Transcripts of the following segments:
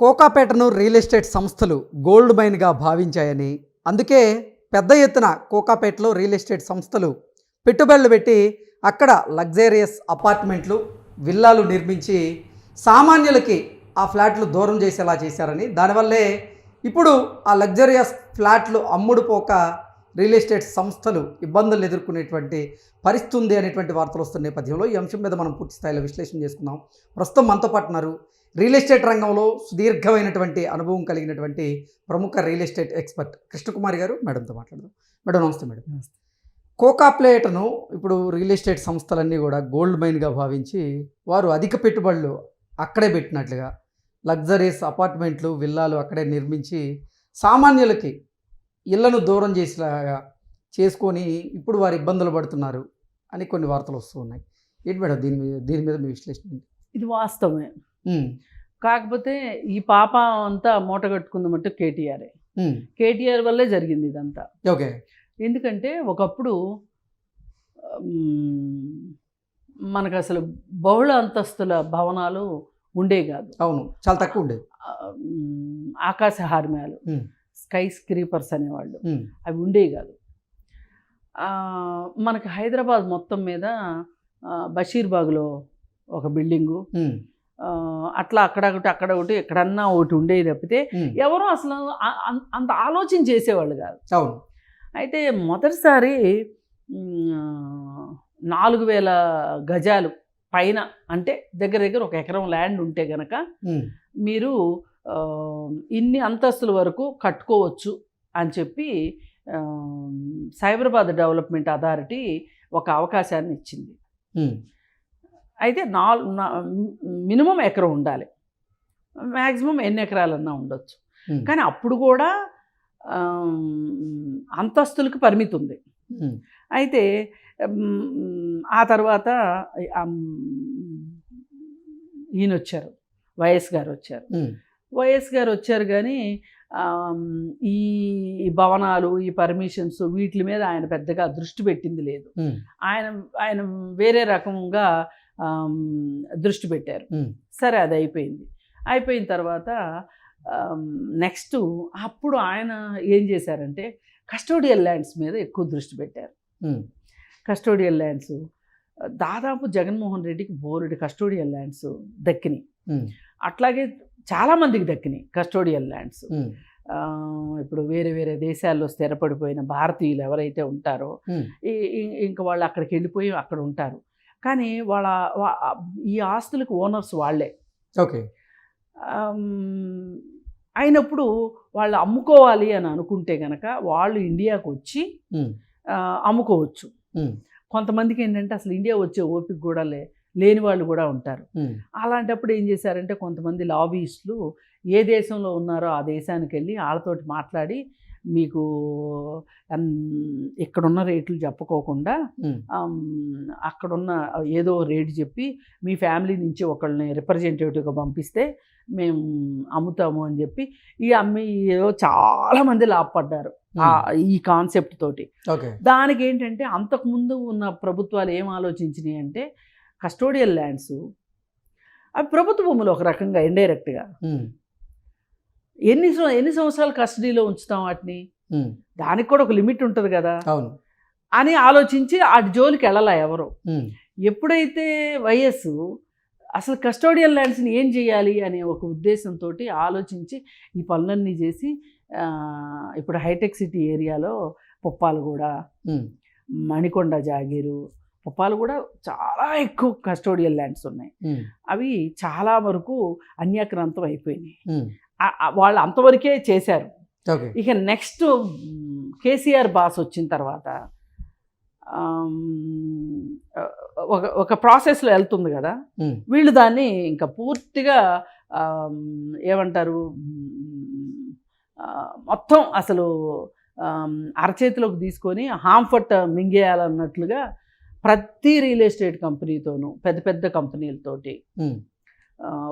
కోకాపేటను real estate సంస్థలు gold మైన్గా భావించాయని అందుకే పెద్ద ఎత్తున కోకాపేటలో రియల్ ఎస్టేట్ సంస్థలు పెట్టుబడులు పెట్టి అక్కడ లగ్జరియస్ అపార్ట్మెంట్లు విల్లాలు నిర్మించి సామాన్యులకి ఆ ఫ్లాట్లు దూరం చేసేలా చేశారని దానివల్లే ఇప్పుడు ఆ లగ్జరియస్ ఫ్లాట్లు అమ్ముడు పోక రియల్ ఎస్టేట్ సంస్థలు ఇబ్బందులు ఎదుర్కొనేటువంటి పరిస్థితి ఉంది అనేటువంటి వార్తలు వస్తున్న నేపథ్యంలో ఈ అంశం మీద మనం పూర్తి స్థాయిలో విశ్లేషణ చేసుకుందాం. ప్రస్తుతం మనతో పాటు ఉన్నారు రియల్ ఎస్టేట్ రంగంలో సుదీర్ఘమైనటువంటి అనుభవం కలిగినటువంటి ప్రముఖ రియల్ ఎస్టేట్ ఎక్స్పర్ట్ కృష్ణకుమారి గారు మేడంతో మాట్లాడదాం. మేడం నమస్తే మేడం. నమస్తే. కోకా ప్లేట్ను ఇప్పుడు రియల్ ఎస్టేట్ సంస్థలన్నీ కూడా గోల్డ్ మైన్గా భావించి వారు అధిక పెట్టుబడులు అక్కడే పెట్టినట్లుగా లగ్జరీస్ అపార్ట్మెంట్లు విల్లాలు అక్కడే నిర్మించి సామాన్యులకి ఇళ్ళను దూరం చేసేలాగా చేసుకొని ఇప్పుడు వారు ఇబ్బందులు పడుతున్నారు అని కొన్ని వార్తలు వస్తూ ఉన్నాయి. ఏంటి మేడం దీని మీద దీని మీద మీ విశ్లేషణ? ఇది వాస్తవమే. కాకపోతే ఈ పాప అంతా మూట కట్టుకుందామంటే కేటీఆరే. కేటీఆర్ వల్లే జరిగింది ఇదంతా. ఓకే. ఎందుకంటే ఒకప్పుడు మనకు అసలు బహుళ అంతస్తుల భవనాలు ఉండే కాదు. అవును. చాలా తక్కువ మ్, ఆకాశ హార్మ్యాలు స్కై స్క్రీపర్స్ అనేవాళ్ళు అవి ఉండేవి కాదు. మనకి హైదరాబాద్ మొత్తం మీద బషీర్బాగ్లో ఒక బిల్డింగు. అట్లా అక్కడ ఒకటి అక్కడ ఒకటి ఎక్కడన్నా ఒకటి ఉండేది తప్పితే ఎవరు అసలు అంత ఆలోచన చేసేవాళ్ళు కాదు. అవును. అయితే మొదటిసారి నాలుగు వేల గజాలు పైన అంటే దగ్గర దగ్గర ఒక ఎకరం ల్యాండ్ ఉంటే గనక మీరు ఇన్ని అంతస్తుల వరకు కట్టుకోవచ్చు అని చెప్పి సైబరాబాద్ డెవలప్మెంట్ అథారిటీ ఒక అవకాశాన్ని ఇచ్చింది. అయితే నాలుగు మినిమం ఎకరం ఉండాలి. మ్యాక్సిమం ఎన్ని ఎకరాలన్నా ఉండొచ్చు. కానీ అప్పుడు కూడా అంతస్తులకు పరిమితి ఉంది. అయితే ఆ తర్వాత ఈయన వచ్చారు వైఎస్ గారు వచ్చారు వైఎస్ గారు వచ్చారు కానీ ఈ భవనాలు ఈ పర్మిషన్స్ వీటి మీద ఆయన పెద్దగా దృష్టి పెట్టింది లేదు. ఆయన ఆయన వేరే రకంగా దృష్టి పెట్టారు. సరే అది అయిపోయింది. అయిపోయిన తర్వాత నెక్స్ట్ అప్పుడు ఆయన ఏం చేశారంటే కస్టోడియల్ ల్యాండ్స్ మీద ఎక్కువ దృష్టి పెట్టారు. కస్టోడియల్ ల్యాండ్స్ దాదాపు జగన్మోహన్ రెడ్డికి బోరెడు కస్టోడియల్ ల్యాండ్స్ దక్కినాయి. అట్లాగే చాలామందికి దక్కినాయి కస్టోడియల్ ల్యాండ్స్. ఇప్పుడు వేరే వేరే దేశాల్లో స్థిరపడిపోయిన భారతీయులు ఎవరైతే ఉంటారో ఇంక వాళ్ళు అక్కడికి వెళ్ళిపోయి అక్కడ ఉంటారు. కానీ వాళ్ళ ఈ ఆస్తులకు ఓనర్స్ వాళ్ళే. ఓకే. అయినప్పుడు వాళ్ళు అమ్ముకోవాలి అని అనుకుంటే కనుక వాళ్ళు ఇండియాకు వచ్చి అమ్ముకోవచ్చు. కొంతమందికి ఏంటంటే అసలు ఇండియా వచ్చే ఓపిక కూడా లే. లేని వాళ్ళు కూడా ఉంటారు. అలాంటప్పుడు ఏం చేశారంటే కొంతమంది లాబీస్టులు ఏ దేశంలో ఉన్నారో ఆ దేశానికి వెళ్ళి వాళ్ళతోటి మాట్లాడి మీకు ఇక్కడున్న రేట్లు చెప్పుకోకుండా అక్కడున్న ఏదో రేటు చెప్పి మీ ఫ్యామిలీ నుంచి ఒకళ్ళని రిప్రజెంటేటివ్గా పంపిస్తే మేము అమ్ముతాము అని చెప్పి ఈ అమ్మి ఏదో చాలామంది లాభపడ్డారు ఈ కాన్సెప్ట్ తోటి. ఓకే. దానికి ఏంటంటే అంతకుముందు ఉన్న ప్రభుత్వాలు ఏం ఆలోచించినాయి అంటే కస్టోడియల్ ల్యాండ్స్. అవి ప్రభుత్వ భూములు ఒక రకంగా ఇండైరెక్ట్గా. ఎన్ని ఎన్ని సంవత్సరాలు కస్టడీలో ఉంచుతాం వాటిని? దానికి కూడా ఒక లిమిట్ ఉంటుంది కదా. అవును. అని ఆలోచించి అటు జోలికి వెళ్ళాల ఎవరు? ఎప్పుడైతే వైఎస్ అసలు కస్టోడియల్ ల్యాండ్స్ని ఏం చేయాలి అనే ఒక ఉద్దేశంతో ఆలోచించి ఈ పనులన్నీ చేసి ఆ, ఇప్పుడు హైటెక్ సిటీ ఏరియాలో పుప్పాలగూడ ఉమ్, మణికొండ జాగీరు పుప్పాలగూడ చాలా ఎక్కువ కస్టోడియల్ ల్యాండ్స్ ఉన్నాయి. అవి చాలా వరకు అన్యాక్రాంతం అయిపోయినాయి. వాళ్ళు అంతవరకే చేశారు. ఇక నెక్స్ట్ కేసీఆర్ బాస్ వచ్చిన తర్వాత ఒక ఒక ప్రాసెస్లో వెళ్తుంది కదా. వీళ్ళు దాన్ని ఇంకా పూర్తిగా ఏమంటారు మొత్తం అసలు అరచేతిలోకి తీసుకొని హాంఫట్ మింగేయాలన్నట్లుగా ప్రతి రియల్ ఎస్టేట్ కంపెనీతోనూ పెద్ద పెద్ద కంపెనీలతోటి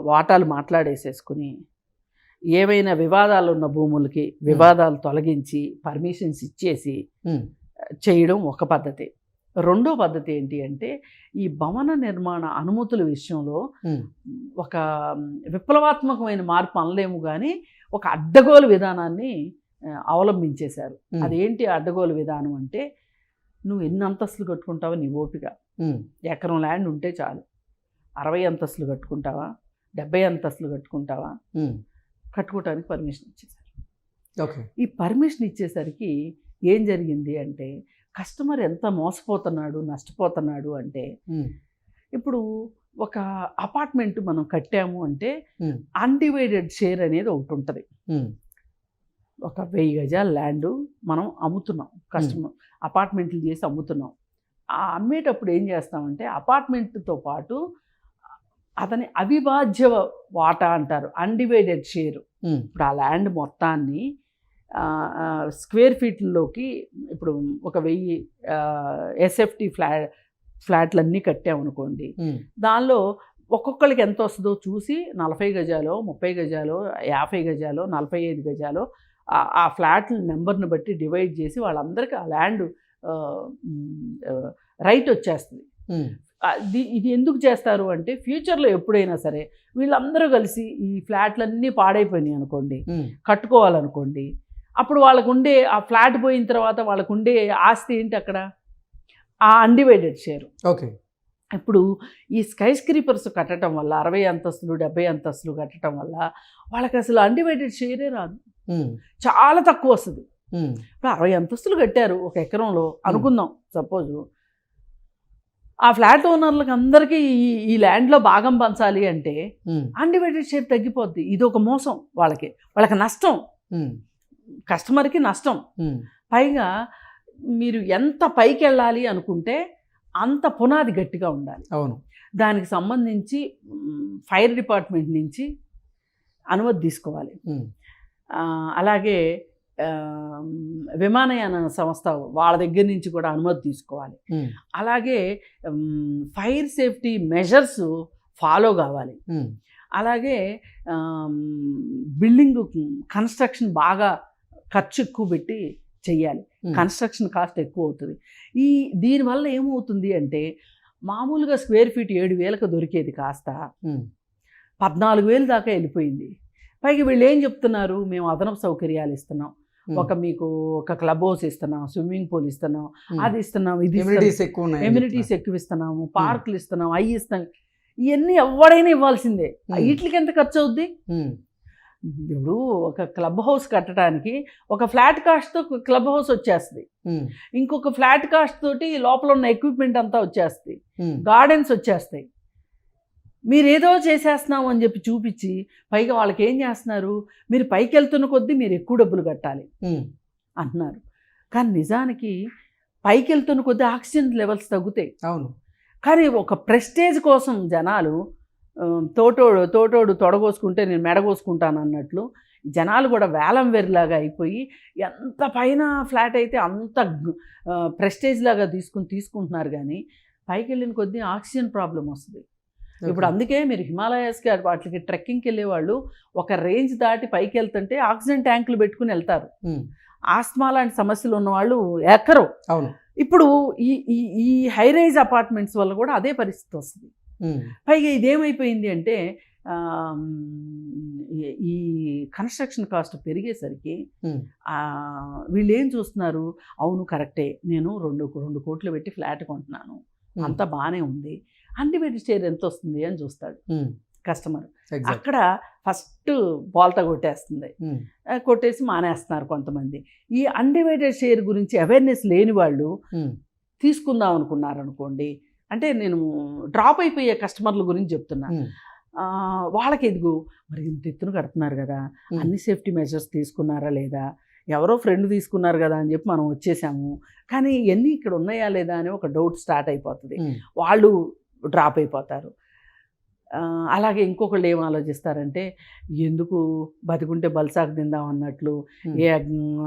వాటాలు మాట్లాడేసేసుకుని ఏవైనా వివాదాలు ఉన్న భూములకి వివాదాలు తొలగించి పర్మిషన్స్ ఇచ్చేసి చేయడం ఒక పద్ధతి. రెండో పద్ధతి ఏంటి అంటే ఈ భవన నిర్మాణ అనుమతుల విషయంలో ఒక విప్లవాత్మకమైన మార్పు అనలేము కానీ ఒక అడ్డగోలు విధానాన్ని అవలంబించేశారు. అదేంటి అడ్డగోలు విధానం అంటే నువ్వు ఎన్ని అంతస్తులు కట్టుకుంటావో నీ ఓపిక. ఎకరం ల్యాండ్ ఉంటే చాలు. అరవై అంతస్తులు కట్టుకుంటావా? డెబ్బై అంతస్తులు కట్టుకుంటావా? ఉమ్, కట్టుకోవడానికి పర్మిషన్ ఇచ్చేశారు. ఓకే. ఈ పర్మిషన్ ఇచ్చేసరికి ఏం జరిగింది అంటే కస్టమర్ ఎంత మోసపోతున్నాడు నష్టపోతున్నాడు అంటే ఇప్పుడు ఒక అపార్ట్మెంట్ మనం కట్టాము అంటే అన్డివైడెడ్ షేర్ అనేది ఒకటి ఉంటుంది. ఒక వెయ్యి గజాల ల్యాండ్ మనం అమ్ముతున్నాం కస్టమర్ అపార్ట్మెంట్లు చేసి అమ్ముతున్నాం. ఆ అమ్మేటప్పుడు ఏం చేస్తామంటే అపార్ట్మెంట్తో పాటు అతని అవిభాజ్య వాటా అంటారు అన్డివైడెడ్ షేర్ ఇప్పుడు ఆ ల్యాండ్ మొత్తాన్ని స్క్వేర్ ఫీట్లలోకి ఇప్పుడు ఒక వెయ్యి ఎస్ఎఫ్టీ ఫ్లా ఫ్లాట్లన్నీ కట్టామనుకోండి. దానిలో ఒక్కొక్కరికి ఎంత వస్తుందో చూసి నలభై గజాలో ముప్పై గజాలో యాభై గజాలో నలభై ఐదు గజాలో ఆ- ఫ్లాట్ల నెంబర్ని బట్టి డివైడ్ చేసి వాళ్ళందరికీ ఆ ల్యాండ్ రైట్ వచ్చేస్తుంది. ఇది ఎందుకు చేస్తారు అంటే ఫ్యూచర్లో ఎప్పుడైనా సరే వీళ్ళందరూ కలిసి ఈ ఫ్లాట్లన్నీ పాడైపోయినాయి అనుకోండి కట్టుకోవాలనుకోండి అప్పుడు వాళ్ళకు ఉండే ఆ ఫ్లాట్ పోయిన తర్వాత వాళ్ళకు ఉండే ఆస్తి ఏంటి అక్కడ? ఆ అన్డివైడెడ్ షేర్ ఓకే. ఇప్పుడు ఈ స్కై స్క్రీపర్స్ కట్టడం వల్ల అరవై అంతస్తులు డెబ్బై అంతస్తులు కట్టడం వల్ల వాళ్ళకి అసలు అన్డివైడెడ్ షేరే రాదు. చాలా తక్కువ వస్తుంది. ఇప్పుడు అరవై అంతస్తులు కట్టారు ఒక ఎకరంలో అనుకుందాం సపోజ్. ఆ ఫ్లాట్ ఓనర్లకు అందరికీ ఈ ఈ ల్యాండ్లో భాగం పంచాలి అంటే అన్డివైడెడ్ షేర్ తగ్గిపోద్ది. ఇది ఒక మోసం వాళ్ళకి. వాళ్ళకి నష్టం. కస్టమర్కి నష్టం. పైగా మీరు ఎంత పైకి వెళ్ళాలి అనుకుంటే అంత పునాది గట్టిగా ఉండాలి. అవును. దానికి సంబంధించి ఫైర్ డిపార్ట్మెంట్ నుంచి అనుమతి తీసుకోవాలి. అలాగే విమానయాన సంస్థ వాళ్ళ దగ్గర నుంచి కూడా అనుమతి తీసుకోవాలి. అలాగే ఫైర్ సేఫ్టీ మెజర్స్ ఫాలో కావాలి. అలాగే బిల్డింగ్ కన్స్ట్రక్షన్ బాగా ఖర్చు ఎక్కువ పెట్టి చెయ్యాలి. కన్స్ట్రక్షన్ కాస్ట్ ఎక్కువ అవుతుంది. ఈ దీనివల్ల ఏమవుతుంది అంటే మామూలుగా స్క్వేర్ ఫీట్ ఏడు వేలకు దొరికేది కాస్త పద్నాలుగు వేలు దాకా వెళ్ళిపోయింది. పైగా వీళ్ళు ఏం చెప్తున్నారు? మేము అదనపు సౌకర్యాలు ఇస్తున్నాం. ఒక మీకు ఒక క్లబ్ హౌస్ ఇస్తున్నాం స్విమ్మింగ్ పూల్ ఇస్తున్నాం. అది ఇస్తున్నాం ఇది ఎమ్యూనిటీస్ ఎక్కువ ఎమ్యూనిటీస్ ఎక్కువ ఇస్తున్నాము పార్కులు ఇస్తున్నాం అవి ఇస్తాం ఇవన్నీ ఎవడైనా ఇవ్వాల్సిందే. వీటికి ఎంత ఖర్చు అవుద్ది? ఇప్పుడు ఒక క్లబ్ హౌస్ కట్టడానికి ఒక ఫ్లాట్ కాస్ట్తో క్లబ్ హౌస్ వచ్చేస్తుంది. ఇంకొక ఫ్లాట్ కాస్ట్ తోటి లోపల ఉన్న ఎక్విప్మెంట్ అంతా వచ్చేస్తుంది. గార్డెన్స్ వచ్చేస్తాయి. మీరు ఏదో చేసేస్తున్నాం అని చెప్పి చూపించి పైగా వాళ్ళకి ఏం చేస్తున్నారు? మీరు పైకి వెళ్తున్న కొద్దీ మీరు ఎక్కువ డబ్బులు కట్టాలి అంటున్నారు. కానీ నిజానికి పైకి వెళ్తున్న కొద్దీ ఆక్సిజన్ లెవెల్స్ తగ్గుతాయి. అవును. కానీ ఒక ప్రెస్టేజ్ కోసం జనాలు తోటోడు తోటోడు తొడగోసుకుంటే నేను మెడగోసుకుంటాను అన్నట్లు జనాలు కూడా వేలం వెరిలాగా అయిపోయి ఎంత పైన ఫ్లాట్ అయితే అంత ప్రెస్టేజ్ లాగా తీసుకుని తీసుకుంటున్నారు కానీ పైకి వెళ్ళిన కొద్దీ ఆక్సిజన్ ప్రాబ్లం వస్తుంది. ఇప్పుడు అందుకే మీరు హిమాలయాస్కి వాటికి ట్రెక్కింగ్కి వెళ్ళే వాళ్ళు ఒక రేంజ్ దాటి పైకి వెళ్తుంటే ఆక్సిజన్ ట్యాంకులు పెట్టుకుని వెళ్తారు. ఆస్మా లాంటి సమస్యలు ఉన్న వాళ్ళు ఎక్కరు. అవును. ఇప్పుడు ఈ ఈ ఈ హై రైజ్ అపార్ట్మెంట్స్ వల్ల కూడా అదే పరిస్థితి వస్తుంది. పైగా ఇదేమైపోయింది అంటే ఈ- కన్స్ట్రక్షన్ కాస్ట్ పెరిగేసరికి వీళ్ళు ఏం చూస్తున్నారు? అవును కరెక్టే. నేను రెండు రెండు కోట్లు పెట్టి ఫ్లాట్ కొంటున్నాను. అంతా బాగానే ఉంది. అన్డివైడెడ్ షేర్ ఎంత వస్తుంది అని చూస్తాడు కస్టమర్ ఎగ్జాక్ట్ అక్కడ ఫస్ట్ బోల్తా కొట్టేస్తుంది. ఆ, కొట్టేసి మానేస్తున్నారు కొంతమంది. ఈ అన్డివైడెడ్ షేర్ గురించి అవేర్నెస్ లేని వాళ్ళు ఉమ్, తీసుకుందాం అనుకున్నారు అనుకోండి అంటే నేను డ్రాప్ అయిపోయే కస్టమర్ల గురించి చెప్తున్నా. వాళ్ళకి ఎదుగు మరి ఇంత ఎత్తున కడుతున్నారు కదా అన్ని సేఫ్టీ మెజర్స్ తీసుకున్నారా లేదా ఎవరో ఫ్రెండ్ తీసుకున్నారు కదా అని చెప్పి మనం వచ్చేసాము. కానీ ఇవన్నీ ఇక్కడ ఉన్నాయా లేదా అని ఒక డౌట్ స్టార్ట్ అయిపోతుంది. వాళ్ళు డ్రాప్ అయిపోతారు. అలాగే ఇంకొకళ్ళు ఏం ఆలోచిస్తారంటే ఎందుకు బతికుంటే బల్సాకు తిందాం అన్నట్లు ఏ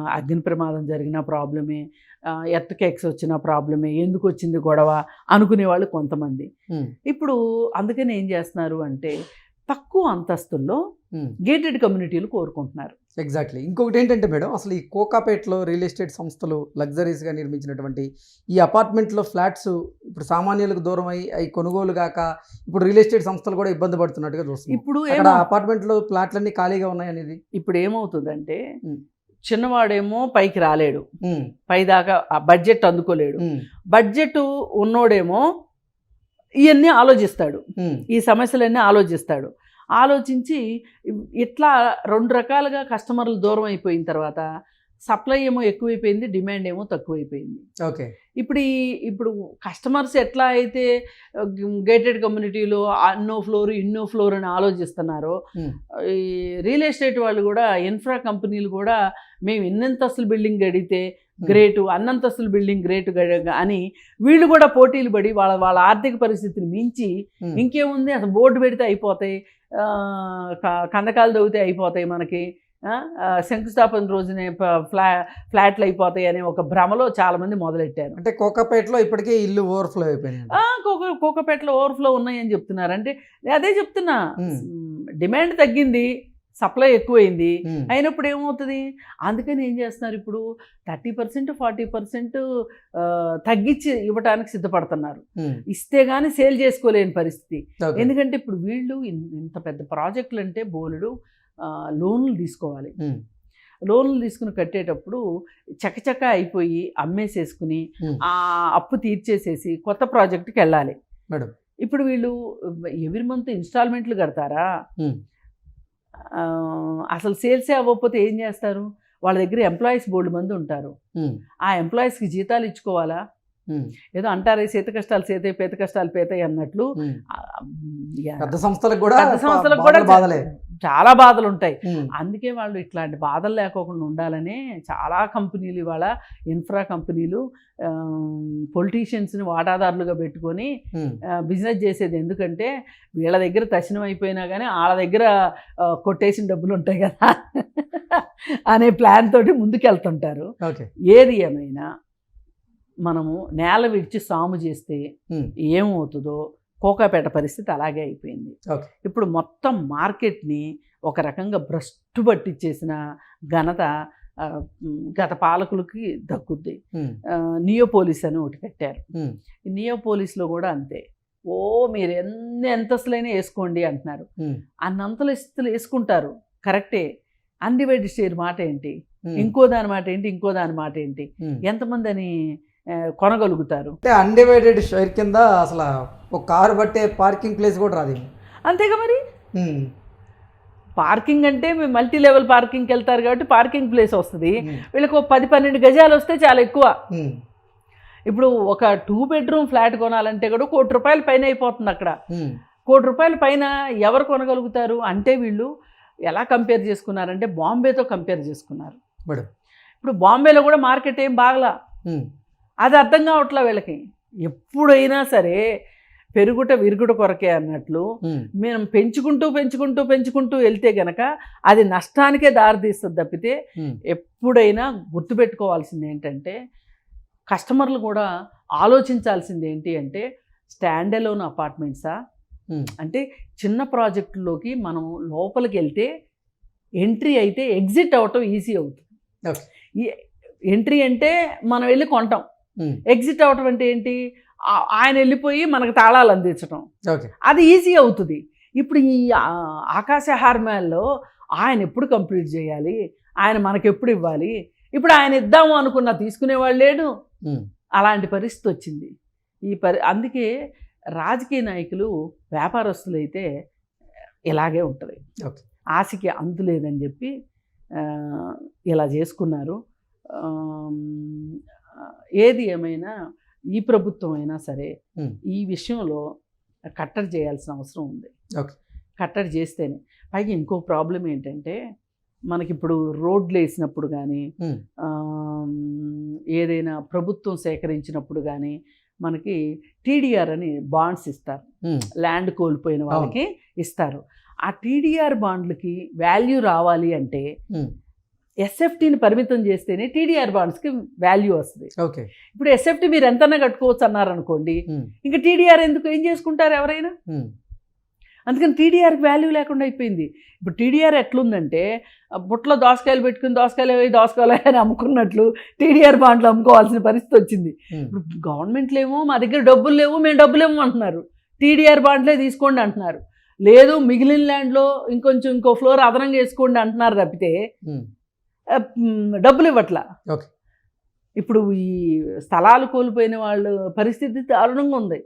అగ్ని ప్రమాదం జరిగినా ప్రాబ్లమే ఎర్త్ కేక్స్ వచ్చిన ప్రాబ్లమే ఎందుకు వచ్చింది గొడవ అనుకునేవాళ్ళు కొంతమంది. ఇప్పుడు అందుకని ఏం చేస్తున్నారు అంటే తక్కువ అంతస్తుల్లో గేటెడ్ కమ్యూనిటీలు కోరుకుంటున్నారు. ఎగ్జాక్ట్లీ ఇంకొకటి ఏంటంటే మేడం అసలు ఈ కోకాపేటలో రియల్ ఎస్టేట్ సంస్థలు లగ్జరీస్గా నిర్మించినటువంటి ఈ అపార్ట్మెంట్లో ఫ్లాట్స్ ఇప్పుడు సామాన్యులకు దూరం అయి అవి కొనుగోలు కాక ఇప్పుడు రియల్ ఎస్టేట్ సంస్థలు కూడా ఇబ్బంది పడుతున్నట్టుగా చూస్తున్నాం. ఇప్పుడు అపార్ట్మెంట్లో ఫ్లాట్లన్నీ ఖాళీగా ఉన్నాయి అనేది ఇప్పుడు ఏమవుతుందంటే ఉమ్. చిన్నవాడేమో పైకి రాలేడు. ఉమ్, పైదాకా ఆ బడ్జెట్ అందుకోలేడు. బడ్జెట్ ఉన్నోడేమో ఇవన్నీ ఆలోచిస్తాడు. ఈ సమస్యలన్నీ ఆలోచిస్తాడు. ఆలోచించి ఇట్లా రెండు రకాలుగా కస్టమర్లు దూరం అయిపోయిన తర్వాత సప్లై ఏమో ఎక్కువైపోయింది డిమాండ్ ఏమో తక్కువైపోయింది. ఓకే. ఇప్పుడు ఈ ఇప్పుడు కస్టమర్స్ ఎట్లా అయితే గేటెడ్ కమ్యూనిటీలో అన్నో ఫ్లోర్ ఇన్నో ఫ్లోర్ అని ఆలోచిస్తున్నారో ఈ రియల్ ఎస్టేట్ వాళ్ళు కూడా ఇన్ఫ్రా కంపెనీలు కూడా మేము ఎన్నంతస్తుల బిల్డింగ్ గడితే గ్రేటు అన్నంతస్తుల బిల్డింగ్ గ్రేట్ అని వీళ్ళు కూడా పోటీలు పడి వాళ్ళ వాళ్ళ ఆర్థిక పరిస్థితిని మించి ఇంకేముంది? అసలు బోర్డు పెడితే అయిపోతాయి. కందకాలు తవ్వితే అయిపోతాయి మనకి. శంకుస్థాపన రోజునే ఫ్లా ఫ్లాట్లు అయిపోతాయి అనే ఒక భ్రమలో చాలామంది మొదలెట్టారు. అంటే కోకాపేటలో ఇప్పటికే ఇల్లు ఓవర్ఫ్లో అయిపోయినాయి ఆ, కోక కోకపేటలో ఓవర్ఫ్లో ఉన్నాయని చెప్తున్నారు. అంటే అదే చెప్తున్నా. డిమాండ్ తగ్గింది. సప్లై ఎక్కువైంది. అయినప్పుడు ఏమవుతుంది? అందుకని ఏం చేస్తున్నారు ఇప్పుడు? థర్టీ పర్సెంట్ ఫార్టీ పర్సెంట్ తగ్గించి ఇవ్వడానికి సిద్ధపడుతున్నారు. ఇస్తే కానీ సేల్ చేసుకోలేని పరిస్థితి. ఎందుకంటే ఇప్పుడు వీళ్ళు ఇంత పెద్ద ప్రాజెక్టులు అంటే బోలెడు లోన్లు తీసుకోవాలి. లోన్లు తీసుకుని కట్టేటప్పుడు చకచక అయిపోయి అమ్మేసేసుకుని ఆ అప్పు తీర్చేసేసి కొత్త ప్రాజెక్టుకి వెళ్ళాలి. మేడం. ఇప్పుడు వీళ్ళు ఎవ్రీ మంత్ ఇన్స్టాల్మెంట్లు కడతారా? అసలు సేల్సే అవ్వకపోతే ఏం చేస్తారు? వాళ్ళ దగ్గర ఎంప్లాయీస్ బోర్డు మంది ఉంటారు. ఆ ఎంప్లాయీస్కి జీతాలు ఇచ్చుకోవాలా? ఏదో అంటారే సీత కష్టాలు సేతే పేత కష్టాలు పేతాయి అన్నట్లు పెద్ద సంస్థలకు కూడా పెద్ద సంస్థలకు కూడా చాలా బాధలు ఉంటాయి అందుకే వాళ్ళు ఇట్లాంటి బాధలు లేకోకుండా ఉండాలనే చాలా కంపెనీలు ఇవాళ ఇన్ఫ్రా కంపెనీలు పొలిటీషియన్స్ని వాటాదారులుగా పెట్టుకొని బిజినెస్ చేసేది. ఎందుకంటే వీళ్ళ దగ్గర తక్షణం అయిపోయినా కానీ వాళ్ళ దగ్గర కొట్టేసిన డబ్బులు ఉంటాయి కదా అనే ప్లాన్ తోటి ముందుకెళ్తుంటారు. ఏది ఏమైనా మనము నేల విడిచి సాము చేస్తే ఏమవుతుందో కోకాపేట పరిస్థితి అలాగే అయిపోయింది. ఇప్పుడు మొత్తం మార్కెట్ని ఒక రకంగా భ్రష్టు పట్టించేసిన ఘనత గత పాలకులకి దక్కుద్ది. నియోపోలిస్ అని ఒకటి కట్టారు. నియోపోలిస్లో కూడా అంతే. ఓ మీరు ఎన్ని ఎంతస్తులైనా వేసుకోండి అంటున్నారు. అన్నంతలు ఇస్తులు వేసుకుంటారు. కరెక్టే. అన్డివైడెడ్ షేర్ మాట ఏంటి? ఇంకో దాని మాట ఏంటి? ఇంకో దాని మాట ఏంటి. ఎంతమంది అని కొనగలుగుతారు. అంటే అన్డివైడెడ్ షేర్ కింద అసలు ఒక కారు పట్టే పార్కింగ్ ప్లేస్ కూడా రాదు అంతేగా మరి? పార్కింగ్ అంటే మేము మల్టీ లెవెల్ పార్కింగ్కి వెళ్తారు కాబట్టి పార్కింగ్ ప్లేస్ వస్తుంది. వీళ్ళకి ఒక పది పన్నెండు గజాలు వస్తే చాలా ఎక్కువ. ఇప్పుడు ఒక టూ బెడ్రూమ్ ఫ్లాట్ కొనాలంటే కూడా కోటి రూపాయల పైన అయిపోతుంది అక్కడ. కోటి రూపాయల పైన ఎవరు కొనగలుగుతారు? అంటే వీళ్ళు ఎలా కంపేర్ చేసుకున్నారంటే బాంబేతో కంపేర్ చేసుకున్నారు. మేడం ఇప్పుడు బాంబేలో కూడా మార్కెట్ ఏం బాగలా. అది అర్థం కావట్లే వీళ్ళకి. ఎప్పుడైనా సరే పెరుగుట విరుగుట కొరకే అన్నట్లు మేము పెంచుకుంటూ పెంచుకుంటూ పెంచుకుంటూ వెళ్తే గనక అది నష్టానికే దారితీస్తుంది తప్పితే ఎప్పుడైనా గుర్తుపెట్టుకోవాల్సింది ఏంటంటే కస్టమర్లు కూడా ఆలోచించాల్సింది ఏంటి అంటే స్టాండ్ అలోన్ అపార్ట్మెంట్సా? అంటే చిన్న ప్రాజెక్టులోకి మనం లోపలికి వెళ్తే ఎంట్రీ అయితే ఎగ్జిట్ అవ్వటం ఈజీ అవుతుంది. ఎంట్రీ అంటే మనం వెళ్ళి కొంటాం. ఎగ్జిట్ అవ్వటం అంటే ఏంటి? ఆయన వెళ్ళిపోయి మనకు తాళాలు అందించడం ఓకే. అది ఈజీ అవుతుంది. ఇప్పుడు ఈ ఆకాశ హార్మాల్లో ఆయన ఎప్పుడు కంప్లీట్ చేయాలి? ఆయన మనకు ఎప్పుడు ఇవ్వాలి? ఇప్పుడు ఆయన ఇద్దాము అనుకున్న తీసుకునేవాళ్ళు లేడు. అలాంటి పరిస్థితి వచ్చింది. ఈ పరి అందుకే రాజకీయ నాయకులు వ్యాపారస్తులు అయితే ఇలాగే ఉంటుంది. ఓకే. ఆశకి అంతు లేదని చెప్పి ఇలా చేసుకున్నారు. ఏది ఏమైనా ఈ ప్రభుత్వం అయినా సరే. ఈ విషయంలో కట్టడి చేయాల్సిన అవసరం ఉంది. కట్టడి చేస్తేనే. పైగా ఇంకో ప్రాబ్లం ఏంటంటే మనకిప్పుడు రోడ్లు వేసినప్పుడు కానీ ఏదైనా ప్రభుత్వం సేకరించినప్పుడు కానీ మనకి టీడీఆర్ అని బాండ్స్ ఇస్తారు. ల్యాండ్ కోల్పోయిన వాళ్ళకి ఇస్తారు. ఆ టీడీఆర్ బాండ్లకి వాల్యూ రావాలి అంటే ఎస్ఎఫ్టీని పరిమితం చేస్తేనే టీడీఆర్ బాండ్స్కి వాల్యూ వస్తుంది. ఓకే. ఇప్పుడు ఎస్ఎఫ్టీ మీరు ఎంతన్నా కట్టుకోవచ్చు అన్నారనుకోండి ఇంకా టీడీఆర్ ఎందుకు? ఏం చేసుకుంటారు ఎవరైనా? అందుకని టీడీఆర్కి వాల్యూ లేకుండా అయిపోయింది. ఇప్పుడు టీడీఆర్ ఎట్లుందంటే బుట్టలో దోసకాయలు పెట్టుకుని దోసకాయలు అవి దోసకాయలు అని అమ్ముకున్నట్లు టీడీఆర్ బాండ్లు అమ్ముకోవాల్సిన పరిస్థితి వచ్చింది. ఇప్పుడు గవర్నమెంట్లు ఏమో మా దగ్గర డబ్బులు లేవు మేము డబ్బులు ఏమో అంటున్నారు. టీడీఆర్ బాండ్లే తీసుకోండి అంటున్నారు. లేదు మిగిలిన ల్యాండ్లో ఇంకొంచెం ఇంకో ఫ్లోర్ అదనంగా వేసుకోండి అంటున్నారు తప్పితే డబ్బులు ఇవ్వట్లా. ఓకే. ఇప్పుడు ఈ స్థలాలు కోల్పోయిన వాళ్ళ పరిస్థితి దారుణంగా ఉంది.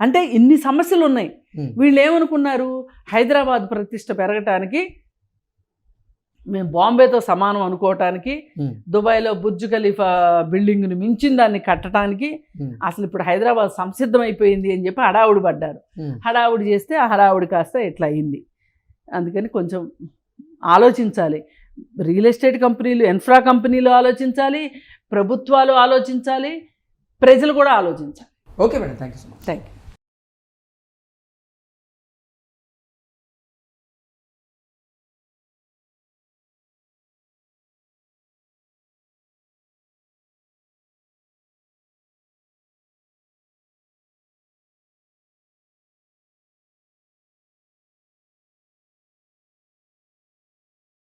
అంటే ఇన్ని సమస్యలు ఉన్నాయి. వీళ్ళు ఏమనుకున్నారు? హైదరాబాద్ ప్రతిష్ట పెరగటానికి మేము బాంబేతో సమానం అనుకోవటానికి దుబాయ్లో బుర్జ్ ఖలీఫా బిల్డింగ్ని మించిన దాన్ని కట్టడానికి అసలు ఇప్పుడు హైదరాబాద్ సంసిద్ధమైపోయింది అని చెప్పి హడావుడి పడ్డారు. హడావుడి చేస్తే ఆ హడావుడి కాస్త ఇట్లా అయింది. అందుకని కొంచెం ఆలోచించాలి. రియల్ ఎస్టేట్ కంపెనీలు ఇన్ఫ్రా కంపెనీలు ఆలోచించాలి ప్రభుత్వాలు ఆలోచించాలి ప్రజలు కూడా ఆలోచించాలి. Okay madam thank you so much. Thank you